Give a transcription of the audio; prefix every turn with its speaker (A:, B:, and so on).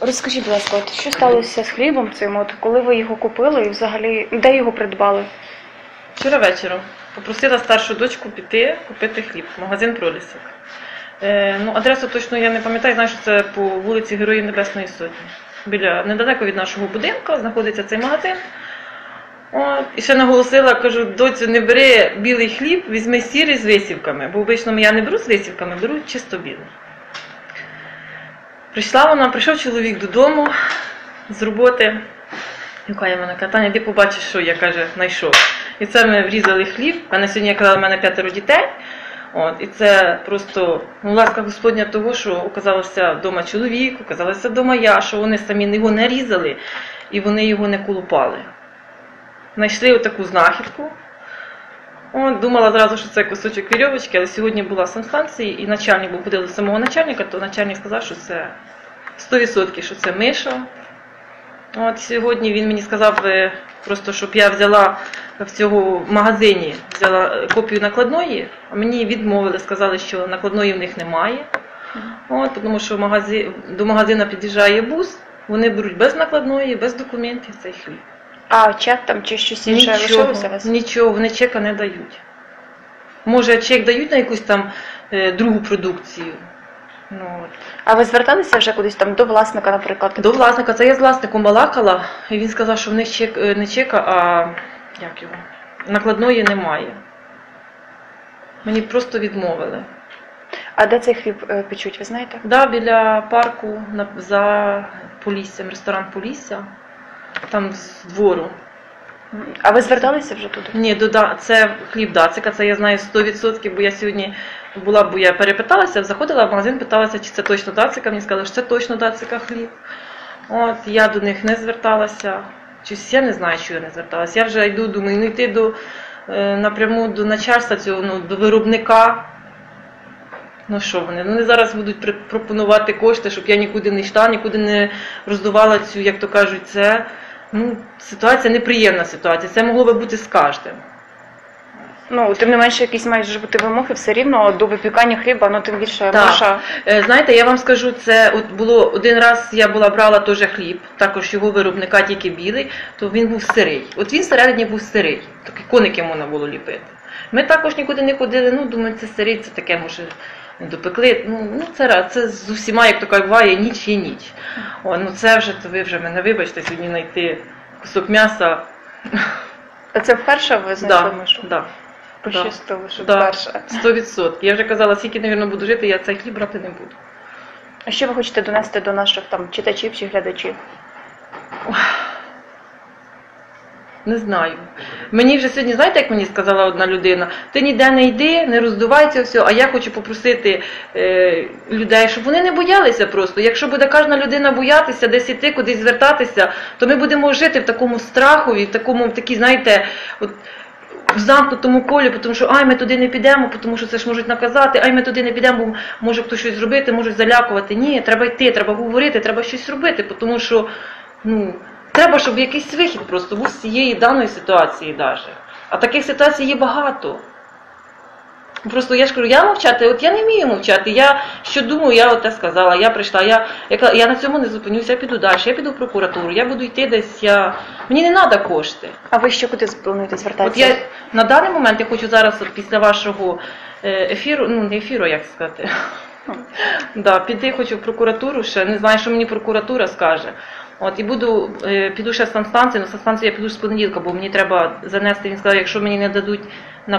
A: Розкажіть, будь ласка, що сталося з хлібом цим? От коли ви його купили і взагалі де його придбали?
B: Вчора вечором попросила старшу дочку піти купити хліб, магазин Пролісок. Е, ну, адресу точно я не пам'ятаю, знаю, що це по вулиці Героїв Небесної Сотні. Біля недалеко від нашого будинку знаходиться цей магазин. От, і ще наголосила, кажу, доцю, не бери білий хліб, візьми сірий з висівками, бо обично я не беру з висівками, беру чисто білий. Прийшла вона, прийшов чоловік додому з роботи. І каже мене, каже, Таня, де побачиш, що я каже, знайшов. І це ми врізали хліб. Мене сьогодні я казала, в мене п'ятеро дітей. От, і це просто ну, ласка Господня того, що оказалося вдома чоловік, оказалося вдома я, що вони самі його не різали і вони його не колупали. Знайшли отаку знахідку. От, думала зразу, що це кусочок вірьовочки, але сьогодні була санстанції, і начальник був ходив до самого начальника, то начальник сказав, що це 100%, що це миша. От сьогодні він мені сказав е, просто, щоб я взяла в цього магазині взяла е, копію накладної, а мені відмовили, сказали, що накладної в них немає. От, тому що магазин, до магазину під'їжджає бус, вони беруть без накладної, без документів цей хліб.
A: А чек там чи щось інше лишилося у вас?
B: нічого, вони чека не дають. Може, чек дають на якусь там е, другу продукцію. Ну, от.
A: А ви зверталися вже кудись там до власника, наприклад?
B: До власника, це я з власником балакала, і він сказав, що в них чек, е, не чека, а як його, накладної немає. Мені просто відмовили.
A: А де цей хліб е, печуть, ви знаєте?
B: Да, біля парку на, за Поліссям, ресторан Полісся, там з двору.
A: А ви зверталися вже туди?
B: Ні, дода, це хліб дацика, це я знаю 100%, бо я сьогодні була, бо я перепиталася, заходила в магазин, питалася, чи це точно дацика. Мені сказали, що це точно дацика хліб. От, я до них не зверталася. Чись я не знаю, що я не зверталася. Я вже йду, думаю, ну йти до е, напряму до начальства цього, ну, до виробника. Ну що вони? Ну, Вони зараз будуть пропонувати кошти, щоб я нікуди не йшла, нікуди не роздувала цю, як то кажуть, це. Ну, ситуація неприємна ситуація. Це могло би бути з кожним.
A: Ну, тим не менше, якісь мають бути вимоги все рівно до випікання хліба, ну тим більше
B: Так.
A: наша.
B: Е, Знаєте, я вам скажу, це от було один раз я була брала теж хліб, також його виробника тільки білий, то він був сирий. От він всередині був сирий, такі коники можна було ліпити. Ми також нікуди не ходили, ну думаю, це сирий, це таке може не допекли. Ну, ну це раз, це з усіма, як то кажуть, буває, ніч є ніч. О, ну це вже, то ви вже мене вибачте, сьогодні знайти кусок м'яса.
A: А Це вперше ви знайшли
B: Да,
A: мишу?
B: да,
A: Пощастило, що
B: Да.
A: вперше.
B: 100%. Я вже казала, скільки, мабуть, буду жити, я цей хліб брати не буду.
A: А що ви хочете донести до наших там читачів чи глядачів?
B: Не знаю. Мені вже сьогодні, знаєте, як мені сказала одна людина, ти ніде не йди, не роздувайся все, а я хочу попросити е, людей, щоб вони не боялися просто. Якщо буде кожна людина боятися, десь іти, кудись звертатися, то ми будемо жити в такому страхові, в такому, в такій, знаєте, от, в замкнутому колі, тому що ай, ми туди не підемо, тому що це ж можуть наказати, ай, ми туди не підемо, бо може хтось щось зробити, можуть залякувати. Ні, треба йти, треба говорити, треба щось робити, тому що ну, треба, щоб якийсь вихід просто був з цієї даної ситуації навіть. А таких ситуацій є багато. Просто я ж кажу, я мовчати, от я не вмію мовчати. Я що думаю, я оте сказала, я прийшла, я, я, я на цьому не зупинюся, я піду далі, я піду в прокуратуру, я буду йти десь, я... мені не треба кошти.
A: А ви ще куди плануєте
B: От я на даний момент я хочу зараз, от після вашого е, ефіру, ну не ефіру, як сказати. Да, піти хочу в прокуратуру ще, не знаю, що мені прокуратура скаже. От і буду, е, піду ще з санстанції, на санстанцію я піду з понеділка, бо мені треба занести, він сказав, якщо мені не дадуть на